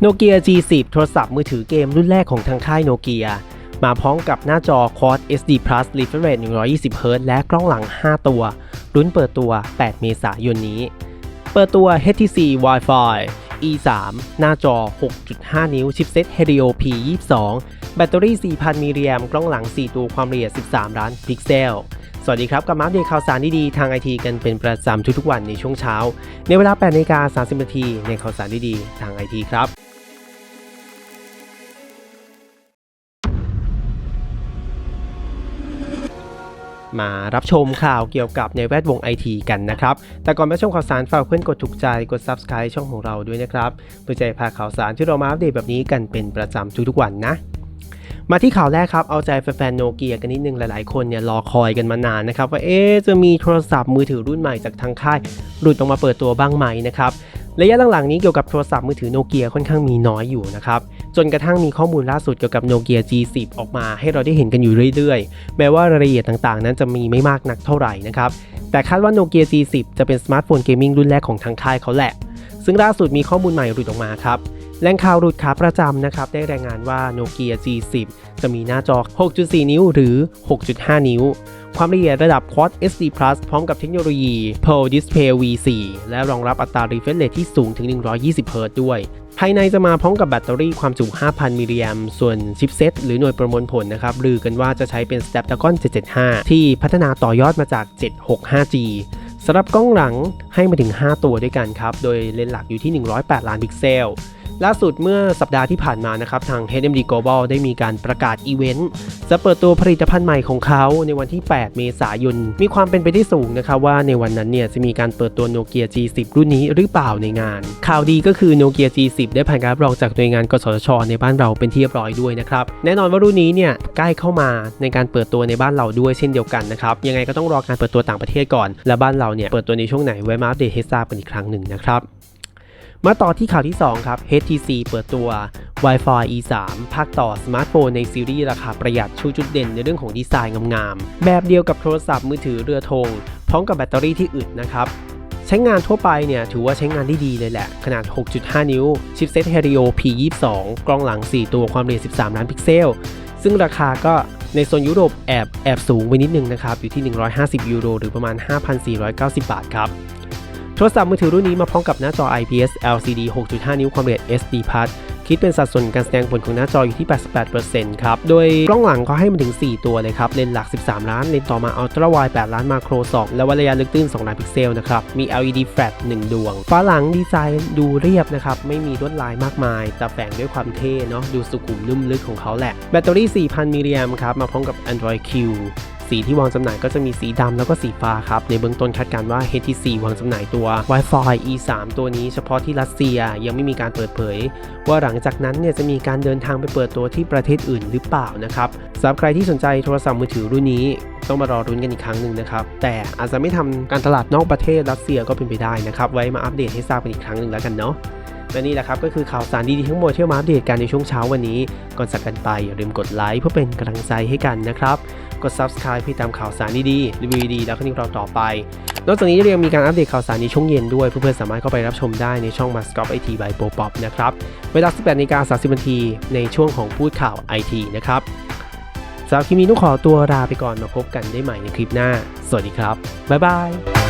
โนเกีย G10 โทรศัพท์มือถือเกมรุ่นแรกของทางค่ายโนเกีย มาพร้อมกับหน้าจอ Quad SD Plus Refresh 120 Hz และกล้องหลัง 5 ตัว รุ่นเปิดตัว 8 เมษายนนี้ เปิดตัว HTC Wi-Fi E3 หน้าจอ 6.5 นิ้ว ชิปเซ็ต Helio P22 แบตเตอรี่ 4,000 มิลลิแอมป์กล้องหลัง 4 ตัว ความละเอียด 13 ล้านพิกเซล สวัสดีครับกลับมาอัปเดตข่าวสารดีๆ ทางไอทีกันเป็นประจำทุกๆวันในช่วงเช้า ในเวลา8นาฬิกา30นาทีในข่าวสารดีๆ ทางไอทีครับ มารับชมข่าวเกี่ยวกับในแวดวงไอทีกันนะครับ แต่ก่อนไปชมข่าวสารฝากเพื่อนกดถูกใจกด Subscribe ช่องของเราด้วยนะครับเพื่อจะพาข่าวสารที่เรามาอัปเดตแบบนี้กันเป็นประจำทุกๆวันนะมาที่ข่าวแรกครับ เอาใจแฟนๆโนเกียกันนิดนึงหลายๆคนเนี่ยรอคอยกันมานานนะครับว่าเอ๊จะมีโทรศัพท์มือถือรุ่นใหม่จากทางค่ายหลุดออกมาเปิดตัวบ้างไหมนะครับระยะหลังๆนี้เกี่ยวกับโทรศัพท์มือถือโนเกียค่อนข้างมีน้อยอยู่นะครับ จนกระทั่งมีข้อมูลล่าสุดเกี่ยวกับโนเกีย G10 ออกมาให้เราได้เห็นกันอยู่เรื่อยๆ แม้ว่ารายละเอียดต่างๆ นั้นจะมีไม่มากนักเท่าไหร่นะครับ แต่คาดว่าโนเกีย G10 จะเป็นสมาร์ทโฟนเกมมิ่งรุ่นแรกของทางค่ายเขาแหละ ซึ่งล่าสุดมีข้อมูลใหม่หลุดออกมาครับแหล่งข่าวหลุดขาประจำนะครับ ได้รายงานว่าโนเกีย G10 จะมีหน้าจอ 6.4 นิ้วหรือ 6.5 นิ้ว ความละเอียดระดับ Quad SD Plus พร้อมกับเทคโนโลยี Pearl Display V4 และรองรับอัตรา refresh rate ที่สูงถึง 120 Hz ด้วย ภายในจะมาพร้อมกับแบตเตอรี่ความจุ 5,000 มิลลิแอมส่วนชิปเซตหรือหน่วยประมวลผลนะครับลือกันว่าจะใช้เป็น Snapdragon 775 ที่พัฒนาต่อยอดมาจาก 765G สำหรับกล้องหลังให้มาถึง 5 ตัวด้วยกันครับ โดยเลนส์หลักอยู่ที่ 108 ล้านพิกเซล ล่าสุดเมื่อสัปดาห์ที่ผ่านมานะครับทาง HMD Global ได้มีการประกาศอีเวนต์จะเปิดตัวผลิตภัณฑ์ใหม่ของเขาในวันที่ 8 เมษายน มีความเป็นไปได้สูงนะครับว่าในวันนั้นเนี่ยจะมีการเปิดตัว Nokia G10 รุ่นนี้หรือเปล่าในงาน ข่าวดีก็คือ Nokia G10 ได้ผ่านการรับรองจากหน่วยงานกสทช ในบ้านเราเป็นที่เรียบร้อยด้วยนะครับแน่นอนว่ารุ่นนี้เนี่ยใกล้เข้ามาในการเปิดตัวในบ้านเราด้วยเช่นเดียวกันนะครับยังไงก็ต้องรอการเปิดตัวต่างประเทศก่อน และบ้านเราเนี่ยเปิดตัวในช่วงไหนไว้มาอัปเดตให้ทราบกันอีกครั้งหนึ่งนะครับ มาต่อที่ข่าวที่ 2 ครับ HTC เปิดตัว Wi-Fi E3 ภาคต่อสมาร์ทโฟนในซีรีส์ราคาประหยัดชูจุดเด่นในเรื่องของดีไซน์งามๆ แบบเดียวกับโทรศัพท์มือถือเรือธงพร้อมกับแบตเตอรี่ที่อึดนะครับใช้งานทั่วไปเนี่ยถือว่าใช้งานได้ดีเลยแหละ ขนาด 6.5 นิ้ว ชิปเซ็ต Helio P22 กล้องหลัง 4 ตัวความละเอียด 13 ล้านพิกเซล ซึ่งราคาก็ในโซนยุโรปแอบแอบสูงไปนิดนึงนะครับ อยู่ที่ 150 ยูโร หรือประมาณ 5,490 บาทครับ โทรศัพท์มือถือรุ่นนี้มาพร้อมกับหน้าจอ IPS LCD 6.5 นิ้วความละเอียด SD Plus คิดเป็นสัดส่วนการแสดงผลของหน้าจออยู่ที่ 88%ครับ โดยกล้องหลังเขาให้มาถึง 4 ตัวเลยครับ เลนส์หลัก 13 ล้าน เลนส์ต่อมา Ultra Wide 8ล้านมาโคร 2 และวัดระยะลึกตื้น 2 ล้านพิกเซลนะครับ มี LED flat 1ดวง ฝาหลังดีไซน์ดูเรียบนะครับ ไม่มีลวดลายมากมาย แต่แฝงด้วยความเท่เนาะ ดูสุขุมนุ่มลึกของเขาแหละ แบตเตอรี่ 4,000 มิลลิแอมครับ มาพร้อมกับ Android Q สีที่วางจำหน่ายก็จะมีสีดำแล้วก็สีฟ้าครับ ในเบื้องต้นคาดการณ์ว่า HTC วางจำหน่ายตัว Wi-Fi E3 ตัวนี้เฉพาะที่รัสเซียยังไม่มีการเปิดเผย ว่าหลังจากนั้นเนี่ยจะมีการเดินทางไปเปิดตัวที่ประเทศอื่นหรือเปล่านะครับสำหรับใครที่สนใจโทรศัพท์มือถือรุ่นนี้ต้องมารอรุ้นกันอีกครั้งหนึ่งนะครับ แต่อาจจะไม่ทำการตลาดนอกประเทศรัสเซียก็เป็นไปได้นะครับ ไว้มาอัปเดตให้ทราบกันอีกครั้งหนึ่งแล้วกันเนาะและนี่แหละครับก็คือข่าวสารดีๆทั้งหมดที่มาอัปเดตกันในช่วงเช้าวันนี้ ก่อนจากกันไปอย่าลืมกดไลค์เพื่อเป็นกำลังใจให้กันนะครับ ด subscribe เพื่อตามข่าวสารดีๆรีวิวดีแล้วก็นิวเราต่อไป นอกจากนี้ยังมีการอัปเดตข่าวสารในช่วงเย็นด้วย เพื่อนๆสามารถเข้าไปรับชมได้ในช่อง m a s c o p IT by p o p o p นะครับ เวลา 18นาฬิกา30นาทีในช่วงของพูดข่าว IT นะครับสำหรับคลิปนี้ต้องขอตัวลาไปก่อนมาพบกันได้ใหม่ในคลิปหน้า สวัสดีครับ บ๊ายบาย